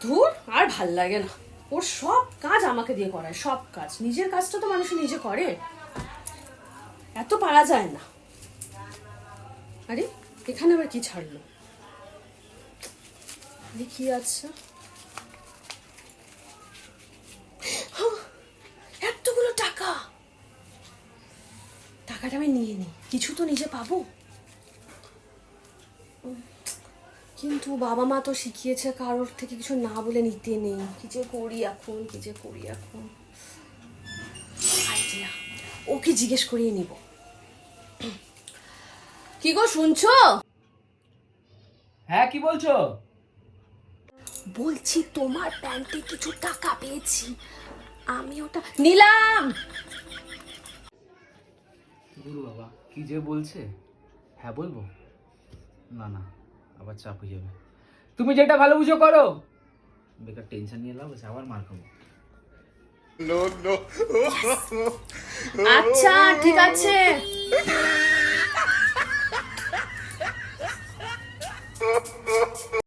ধুর আর ভালো লাগে না। ওর সব কাজ আমাকে দিয়ে করায় সব কাজ। নিজের কাজটা তো মানুষ নিজে করে। এত পারা যায় না। আরে এখানে আবার কি ছাড়লো? আছে? হাহ, এতগুলো টাকা। টাকাটা আমি নিয়ে নিই। কিছু তো নিজে পাবো। কিন্তু বাবা মা তো শিখিয়েছে কারোর থেকে কিছু না বলে নিতে নেই। কি যে করি এখন কি যে করি এখন? আইডিয়া ওকে জিজ্ঞেস করিয়ে নিব। কি গো শুনছো? হ্যাঁ কি বলছো? বলছি তোমার প্যান্টে কিছু টাকা পেয়েছি। আমি ওটা নিলাম। গুরু বাবা কি যে বলছে? হ্যাঁ বলব? না না। আবার চাপ হয়ে যাবে। তুমি যেটা ভালো বুঝো করো। বেকার টেনশন নিয়ে লাভ আছে আবার মার খাব। আচ্ছা ঠিক আছে।